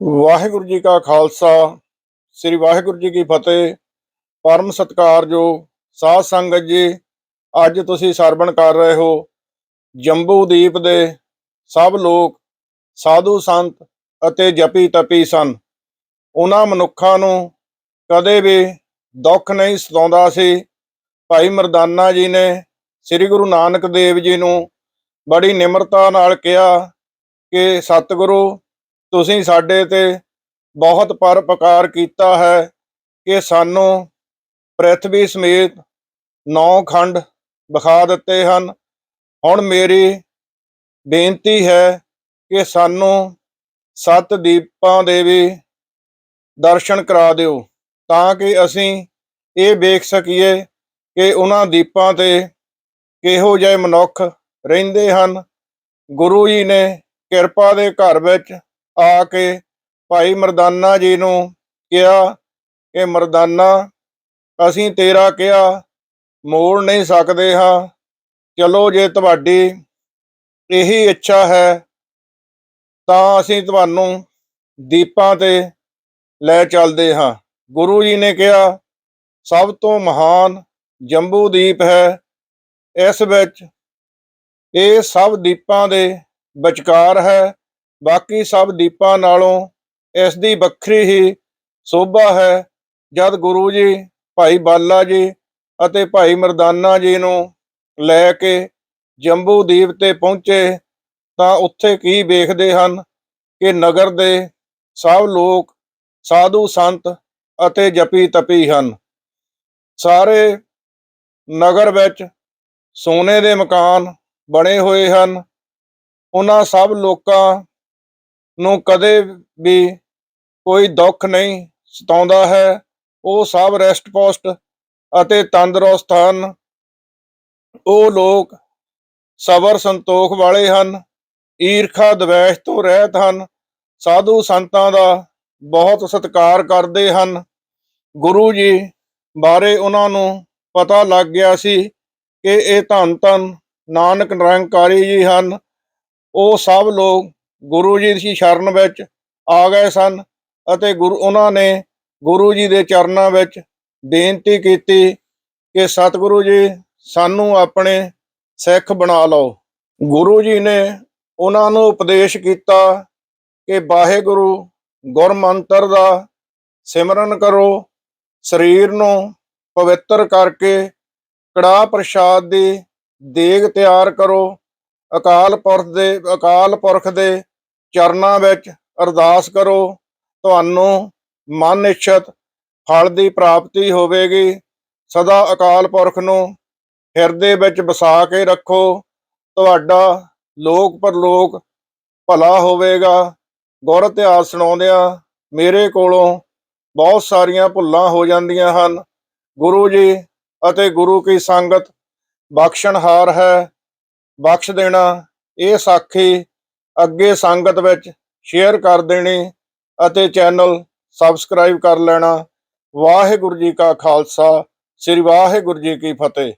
ਵਾਹਿਗੁਰੂ ਜੀ ਕਾ ਖਾਲਸਾ, ਸ੍ਰੀ ਵਾਹਿਗੁਰੂ ਜੀ ਕੀ ਫਤਿਹ। ਪਰਮ ਸਤਿਕਾਰਯੋਗ ਸਾਧ ਸੰਗਤ ਜੀ, ਅੱਜ ਤੁਸੀਂ ਸਰਵਣ ਕਰ ਰਹੇ ਹੋ। ਜੰਬੂ ਦੀਪ ਦੇ ਸਭ ਲੋਕ ਸਾਧੂ ਸੰਤ ਅਤੇ ਜਪੀ ਤਪੀ ਸਨ। ਉਹਨਾਂ ਮਨੁੱਖਾਂ ਨੂੰ ਕਦੇ ਵੀ ਦੁੱਖ ਨਹੀਂ ਸਤਾਉਂਦਾ ਸੀ। ਭਾਈ ਮਰਦਾਨਾ ਜੀ ਨੇ ਸ੍ਰੀ ਗੁਰੂ ਨਾਨਕ ਦੇਵ ਜੀ ਨੂੰ ਬੜੀ ਨਿਮਰਤਾ ਨਾਲ ਕਿਹਾ ਕਿ ਸਤਿਗੁਰੂ ਤੁਸੀਂ ਸਾਡੇ ਤੇ ਬਹੁਤ ਪਰਪਕਾਰ ਕੀਤਾ ਹੈ ਕਿ ਸਾਨੂੰ ਪ੍ਰithvi ਸਮੇਤ ਨੌ ਖੰਡ ਵਿਖਾ ਦਿੱਤੇ ਹਨ। ਹੁਣ ਮੇਰੀ ਬੇਨਤੀ ਹੈ ਕਿ ਸਾਨੂੰ ਸੱਤ ਦੀਪਾਂ ਦੇ ਵੀ ਦਰਸ਼ਨ ਕਰਾ ਦਿਓ ਤਾਂ ਕਿ ਅਸੀਂ ਇਹ ਵੇਖ ਸਕੀਏ ਕਿ ਉਹਨਾਂ ਦੀਪਾਂ ਤੇ ਕਿਹੋ ਜਿਹੇ ਮਨੁੱਖ ਰਹਿੰਦੇ ਹਨ। ਗੁਰੂ ਜੀ ਨੇ ਕਿਰਪਾ ਦੇ ਘਰ ਵਿੱਚ ਆ ਕੇ ਭਾਈ ਮਰਦਾਨਾ ਜੀ ਨੂੰ ਕਿਹਾ ਕਿ ਮਰਦਾਨਾ, ਅਸੀਂ ਤੇਰਾ ਕਿਹਾ, ਮੋੜ ਨਹੀਂ ਸਕਦੇ ਹਾਂ। ਚਲੋ ਜੇ ਤੁਹਾਡੀ ਇਹੀ ਇੱਛਾ ਹੈ, ਤਾਂ ਅਸੀਂ ਤੁਹਾਨੂੰ ਦੀਪਾਂ ਤੇ ਲੈ ਚੱਲਦੇ ਹਾਂ। ਗੁਰੂ ਜੀ ਨੇ ਕਿਹਾ, ਸਭ ਤੋਂ ਮਹਾਨ ਜੰਬੂ ਦੀਪ ਹੈ। ਇਸ ਵਿੱਚ ਇਹ ਸਭ ਦੀਪਾਂ ਦੇ ਵਿਚਕਾਰ ਹੈ। ਬਾਕੀ ਸਭ ਦੀਪਾਂ ਨਾਲੋਂ ਇਸ ਦੀ ਵੱਖਰੀ ਹੀ ਸੋਭਾ ਹੈ। ਜਦ ਗੁਰੂ ਜੀ, ਭਾਈ ਬਾਲਾ ਜੀ ਅਤੇ ਭਾਈ ਮਰਦਾਨਾ ਜੀ ਨੂੰ ਲੈ ਕੇ ਜੰਬੂ ਦੀਪ ਤੇ ਪਹੁੰਚੇ ਤਾਂ ਉੱਥੇ ਕੀ ਵੇਖਦੇ ਹਨ ਕਿ ਨਗਰ ਦੇ ਸਭ ਲੋਕ ਸਾਧੂ ਸੰਤ ਅਤੇ ਜਪੀ ਤਪੀ ਹਨ। ਸਾਰੇ ਨਗਰ ਵਿੱਚ ਸੋਨੇ ਦੇ ਮਕਾਨ ਬਣੇ ਹੋਏ ਹਨ। ਉਹਨਾਂ ਸਭ ਲੋਕਾਂ ਨੂੰ ਕਦੇ ਵੀ ਕੋਈ ਦੁੱਖ ਨਹੀਂ ਸਤਾਉਂਦਾ ਹੈ। ਉਹ ਸਭ ਰੈਸਟ ਪੋਸਟ ਅਤੇ ਤੰਦਰੁਸਤ ਹਨ। ਉਹ ਲੋਕ ਸਬਰ ਸੰਤੋਖ ਵਾਲੇ ਹਨ। ਈਰਖਾ ਦਵੇਸ਼ ਤੋਂ ਰਹਿਤ ਹਨ। ਸਾਧੂ ਸੰਤਾਂ ਦਾ ਬਹੁਤ ਸਤਿਕਾਰ ਕਰਦੇ ਹਨ। ਗੁਰੂ ਜੀ ਬਾਰੇ ਉਹਨਾਂ ਨੂੰ ਪਤਾ ਲੱਗ ਗਿਆ ਸੀ ਕਿ ਇਹ ਧੰਨ ਧੰਨ ਨਾਨਕ ਨਿਰੰਕਾਰੀ ਜੀ ਹਨ। ਉਹ ਸਭ ਲੋਕ ਗੁਰੂ ਜੀ ਦੀ ਸ਼ਰਨ ਵਿੱਚ ਆ ਗਏ ਸਨ ਅਤੇ ਗੁਰੂ, ਉਹਨਾਂ ਨੇ ਗੁਰੂ ਜੀ ਦੇ ਚਰਨਾਂ ਵਿੱਚ ਬੇਨਤੀ ਕੀਤੀ ਕਿ ਸਤਿਗੁਰੂ ਜੀ ਸਾਨੂੰ ਆਪਣੇ ਸਿੱਖ ਬਣਾ ਲਓ। ਗੁਰੂ ਜੀ ਨੇ ਉਹਨਾਂ ਨੂੰ ਉਪਦੇਸ਼ ਕੀਤਾ ਕਿ ਵਾਹਿਗੁਰੂ ਗੁਰਮੰਤਰ ਦਾ ਸਿਮਰਨ ਕਰੋ, ਸਰੀਰ ਨੂੰ ਪਵਿੱਤਰ ਕਰਕੇ ਕੜਾਹ ਪ੍ਰਸ਼ਾਦ ਦੀ ਦੇਗ ਤਿਆਰ ਕਰੋ ਅਕਾਲ ਪੁਰਖ ਦੇ, ਅਕਾਲ ਪੁਰਖ ਦੇ ਚਰਨਾਂ ਵਿੱਚ ਅਰਦਾਸ ਕਰੋ, ਤੁਹਾਨੂੰ ਮਨ ਇੱਛਤ ਫਲ ਦੀ ਪ੍ਰਾਪਤੀ ਹੋਵੇਗੀ। ਸਦਾ ਅਕਾਲ ਪੁਰਖ ਨੂੰ ਹਿਰਦੇ ਵਿੱਚ ਵਸਾ ਕੇ ਰੱਖੋ। ਤੁਹਾਡਾ ਲੋਕ ਪਰਲੋਕ ਭਲਾ ਹੋਵੇਗਾ। ਗੁਰ ਇਤਿਹਾਸ ਸੁਣਾਉਂਦਿਆਂ ਮੇਰੇ ਕੋਲੋਂ ਬਹੁਤ ਸਾਰੀਆਂ ਭੁੱਲਾਂ ਹੋ ਜਾਂਦੀਆਂ ਹਨ। ਗੁਰੂ ਜੀ ਅਤੇ ਗੁਰੂ ਕੀ ਸੰਗਤ ਬਖਸ਼ਣਹਾਰ ਹੈ। ਬਖਸ਼ ਦੇਣਾ, ਇਹ ਸਾਖੀ ਅੱਗੇ ਸੰਗਤ ਵਿੱਚ ਸ਼ੇਅਰ ਕਰ ਦੇਣੀ ਅਤੇ ਚੈਨਲ ਸਬਸਕ੍ਰਾਈਬ ਕਰ ਲੈਣਾ। ਵਾਹਿਗੁਰੂ ਜੀ ਕਾ ਖਾਲਸਾ, ਸ੍ਰੀ ਵਾਹਿਗੁਰੂ ਜੀ ਕੀ ਫਤਿਹ।